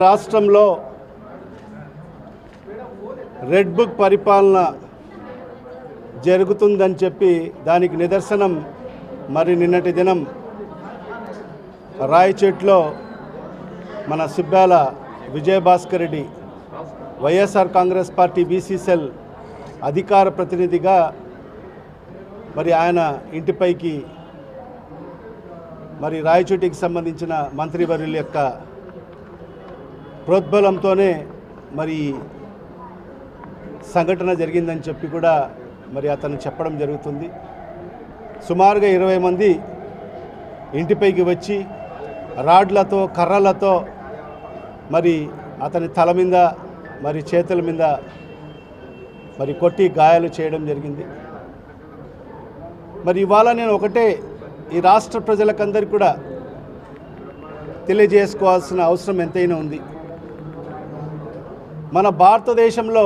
రాష్ట్రంలో red book పరిపాలన జరుగుతుందని చెప్పి దానికి నిదర్శనం మరి నిన్నటి దినం రాయచెట్లో మన Sibbala Vijayabhaskar Reddy YSR Congress party BC cell అధికార ప్రతినిధిగా మరి ఆయన ఇంటిపైకి మరి రాయచోటికి సంబంధించిన మంత్రివర్యుల యొక్క ప్రోద్బలంతోనే మరి సంఘటన జరిగిందని చెప్పి కూడా మరి అతను చెప్పడం జరుగుతుంది. సుమారుగా ఇరవై మంది ఇంటిపైకి వచ్చి రాడ్లతో కర్రలతో మరి అతని తల మీద మరి చేతుల మీద మరి కొట్టి గాయాలు చేయడం జరిగింది. మరి ఇవాళ నేను ఒకటే ఈ రాష్ట్ర ప్రజలకందరికీ కూడా తెలియజేసుకోవాల్సిన అవసరం ఎంతైనా ఉంది. మన భారతదేశంలో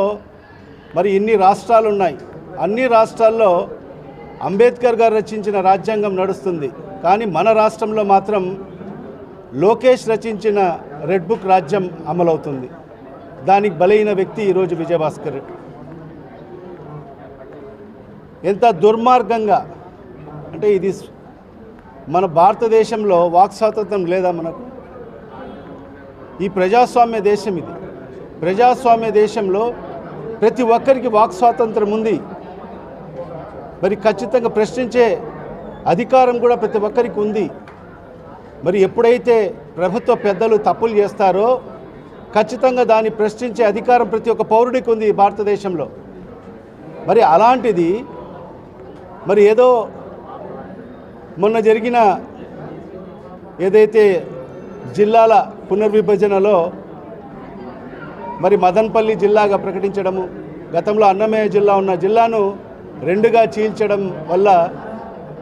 మరి ఇన్ని రాష్ట్రాలు ఉన్నాయి అన్ని రాష్ట్రాల్లో అంబేద్కర్ గారు రచించిన రాజ్యాంగం నడుస్తుంది. కానీ మన రాష్ట్రంలో మాత్రం లోకేష్ రచించిన రెడ్ బుక్ రాజ్యం అమలవుతుంది. దానికి బలైన వ్యక్తి ఈరోజు విజయభాస్కర్ ఎంత దుర్మార్గంగా అంటే ఇది మన భారతదేశంలో వాక్ స్వాతంత్రం లేదా మనకు? ఈ ప్రజాస్వామ్య దేశం ఇది. ప్రజాస్వామ్య దేశంలో ప్రతి ఒక్కరికి వాక్ స్వాతంత్రం ఉంది. మరి ఖచ్చితంగా ప్రశ్నించే అధికారం కూడా ప్రతి ఒక్కరికి ఉంది. మరి ఎప్పుడైతే ప్రభుత్వ పెద్దలు తప్పులు చేస్తారో ఖచ్చితంగా దాన్ని ప్రశ్నించే అధికారం ప్రతి ఒక్క పౌరుడికి ఉంది భారతదేశంలో. మరి అలాంటిది మరి ఏదో మొన్న జరిగిన ఏదైతే జిల్లాల పునర్విభజనలో మరి మదన్పల్లి జిల్లాగా ప్రకటించడము గతంలో అన్నమయ్య జిల్లా ఉన్న జిల్లాను రెండుగా చీల్చడం వల్ల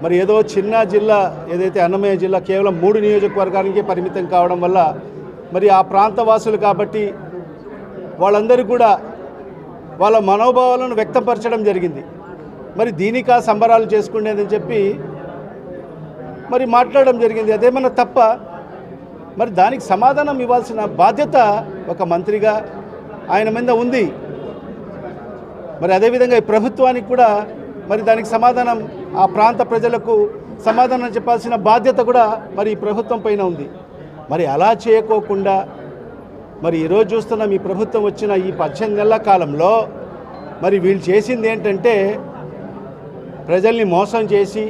మరి ఏదో చిన్న జిల్లా ఏదైతే అన్నమయ్య జిల్లా కేవలం మూడు నియోజకవర్గానికి పరిమితం కావడం వల్ల మరి ఆ ప్రాంతవాసులు కాబట్టి వాళ్ళందరూ కూడా వాళ్ళ మనోభావాలను వ్యక్తపరచడం జరిగింది. మరి దీనికా సంబరాలు చేసుకునేదని చెప్పి మరి మాట్లాడడం జరిగింది. అదేమన్నా తప్ప మరి దానికి సమాధానం ఇవ్వాల్సిన బాధ్యత ఒక మంత్రిగా ఆయన మీద ఉంది. మరి అదేవిధంగా ఈ ప్రభుత్వానికి కూడా మరి దానికి సమాధానం ఆ ప్రాంత ప్రజలకు సమాధానం చెప్పాల్సిన బాధ్యత కూడా మరి ఈ ప్రభుత్వం పైన ఉంది. మరి అలా చేయకోకుండా మరి ఈరోజు చూస్తున్న మీ ప్రభుత్వం వచ్చిన ఈ పద్దెనిమిది నెలల కాలంలో మరి వీళ్ళు చేసింది ఏంటంటే ప్రజల్ని మోసం చేసి